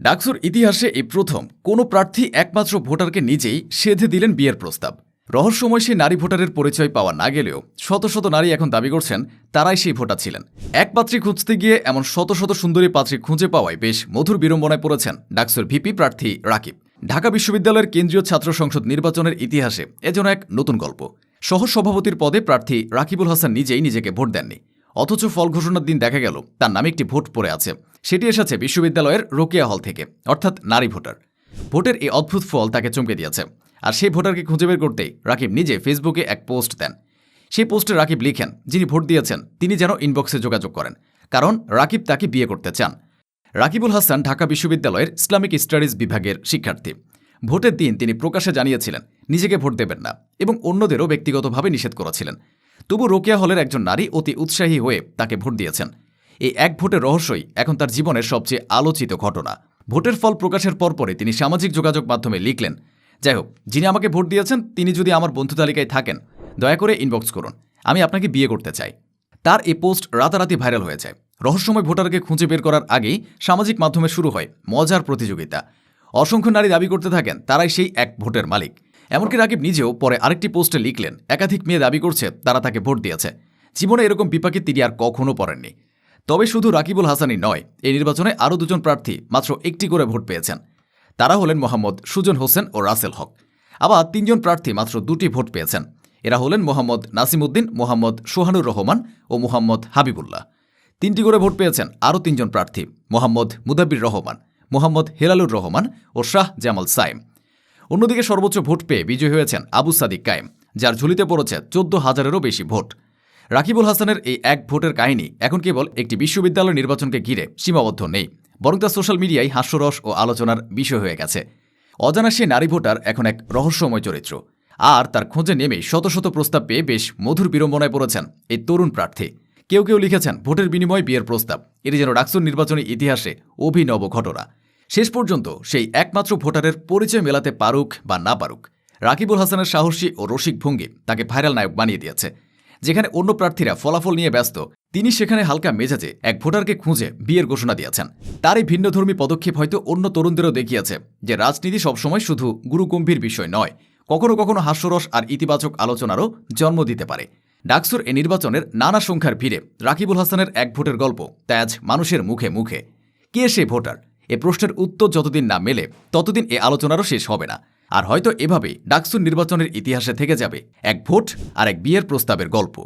ডাকসুর ইতিহাসে এই প্রথম কোনো প্রার্থী একমাত্র ভোটারকে নিজেই সেধে দিলেন বিয়ের প্রস্তাব। রহস্যময় সেই নারী ভোটারের পরিচয় পাওয়া না গেলেও শত শত নারী এখন দাবি করছেন তারাই সেই ভোটার ছিলেন। এক পাত্রী খুঁজতে গিয়ে এমন শত শত সুন্দরী পাত্রী খুঁজে পাওয়ায় বেশ মধুর বিড়ম্বনায় পড়েছেন ডাকসুর ভিপি প্রার্থী রাকিব। ঢাকা বিশ্ববিদ্যালয়ের কেন্দ্রীয় ছাত্র সংসদ নির্বাচনের ইতিহাসে এ যেন এক নতুন গল্প। সহ সভাপতির পদে প্রার্থী রাকিবুল হাসান নিজেই নিজেকে ভোট দেননি। অথচ ফল ঘোষণার দিন দেখা গেল, তার নামে একটি ভোট পড়ে আছে। সেটি এসেছে বিশ্ববিদ্যালয়ের রোকেয়া হল থেকে, অর্থাৎ নারী ভোটার। ভোটের এই অদ্ভুত ফল তাকে চমকে দিয়েছে। আর সেই ভোটারকে খুঁজে বের করতেই রাকিব নিজে ফেসবুকে এক পোস্ট দেন। সেই পোস্টে রাকিব লিখেন, যিনি ভোট দিয়েছেন, তিনি যেন ইনবক্সে যোগাযোগ করেন। কারণ রাকিব তাকে বিয়ে করতে চান। রাকিবুল হাসান ঢাকা বিশ্ববিদ্যালয়ের ইসলামিক স্টাডিজ বিভাগের শিক্ষার্থী। ভোটের দিন তিনি প্রকাশ্যে জানিয়েছিলেন, নিজেকে ভোট দেবেন না। এবং অন্যদেরও ব্যক্তিগতভাবে নিষেধ করেছিলেন। তবু রোকেয়া হলের একজন নারী অতি উৎসাহী হয়ে তাকে ভোট দিয়েছেন। এই এক ভোটের রহস্যই এখন তার জীবনের সবচেয়ে আলোচিত ঘটনা। ভোটের ফল প্রকাশের পরপরে তিনি সামাজিক যোগাযোগ মাধ্যমে লিখলেন, যাই হোক, যিনি আমাকে ভোট দিয়েছেন, তিনি যদি আমার বন্ধু তালিকায় থাকেন, দয়া করে ইনবক্স করুন, আমি আপনাকে বিয়ে করতে চাই। তার এই পোস্ট রাতারাতি ভাইরাল হয়ে যায় রহস্যময় ভোটারকে খুঁজে বের করার আগেই সামাজিক মাধ্যমে শুরু হয় মজার প্রতিযোগিতা। অসংখ্য নারী দাবি করতে থাকেন, তারাই সেই এক ভোটের মালিক। এমনকি রাকিব নিজেও পরে আরেকটি পোস্টে লিখলেন, একাধিক মেয়ে দাবি করছে, তারা তাকে ভোট দিয়েছে। জীবনে এরকম বিপাকে তিনি আর কখনও পড়েননি। তবে শুধু রাকিবুল হাসানই নয়, এই নির্বাচনে আরও দুজন প্রার্থী মাত্র একটি করে ভোট পেয়েছেন। তারা হলেন মোহাম্মদ সুজন হোসেন ও রাসেল হক। আবার তিনজন প্রার্থী মাত্র দুটি ভোট পেয়েছেন। এরা হলেন মোহাম্মদ নাসিমুদ্দিন, মোহাম্মদ সোহানুর রহমান ও মোহাম্মদ হাবিবুল্লাহ। তিনটি করে ভোট পেয়েছেন আরও তিনজন প্রার্থী, মোহাম্মদ মুদাব্বির রহমান, মোহাম্মদ হেলালুর রহমান ও শাহ জামাল সাইম অন্যদিকে সর্বোচ্চ ভোট পেয়ে বিজয়ী হয়েছেন আবু সাদিক কায়েম, যার ঝুলিতে পড়েছে চোদ্দ হাজারেরও বেশি ভোট। রাকিবুল হাসানের এই এক ভোটের কাহিনী এখন কেবল একটি বিশ্ববিদ্যালয় নির্বাচনকে ঘিরে সীমাবদ্ধ নেই, বরং তা সোশ্যাল মিডিয়ায় হাস্যরস ও আলোচনার বিষয় হয়ে গেছে। অজানা সে নারী ভোটার এখন এক রহস্যময় চরিত্র। আর তার খোঁজে নেমে শত শত প্রস্তাব পেয়ে বেশ মধুর বিড়ম্বনায় পড়েছেন এই তরুণ প্রার্থী। কেউ কেউ লিখেছেন, ভোটের বিনিময়ে বিয়ের প্রস্তাব। এটি যেন ডাকসুর নির্বাচনী ইতিহাসে অভিনব ঘটনা। শেষ পর্যন্ত সেই একমাত্র ভোটারের পরিচয় মেলাতে পারুক বা না পারুক, রাকিবুল হাসানের সাহসী ও রসিক ভঙ্গি তাকে ভাইরাল নায়ক বানিয়ে দিয়েছে। যেখানে অন্য প্রার্থীরা ফলাফল নিয়ে ব্যস্ত, তিনি সেখানে হালকা মেজাজে এক ভোটারকে খুঁজে বিয়ের ঘোষণা দিয়েছেন। তার এই ভিন্নধর্মী পদক্ষেপ হয়তো অন্য তরুণদেরও দেখিয়েছে যে রাজনীতি সবসময় শুধু গুরুগম্ভীর বিষয় নয়, কখনো কখনো হাস্যরস আর ইতিবাচক আলোচনারও জন্ম দিতে পারে। ডাকসুর এ নির্বাচনের নানা সংখ্যার ভিড়ে রাকিবুল হাসানের এক ভোটের গল্প তাই আজ মানুষের মুখে মুখে। কে সে ভোটার? এ প্রশ্নের উত্তর যতদিন না মেলে, ততদিন এ আলোচনারও শেষ হবে না। আর হয়তো এভাবে ডাকসুর নির্বাচনের ইতিহাসে থেকে যাবে এক ভোট আর এক বিয়ের প্রস্তাবের গল্প।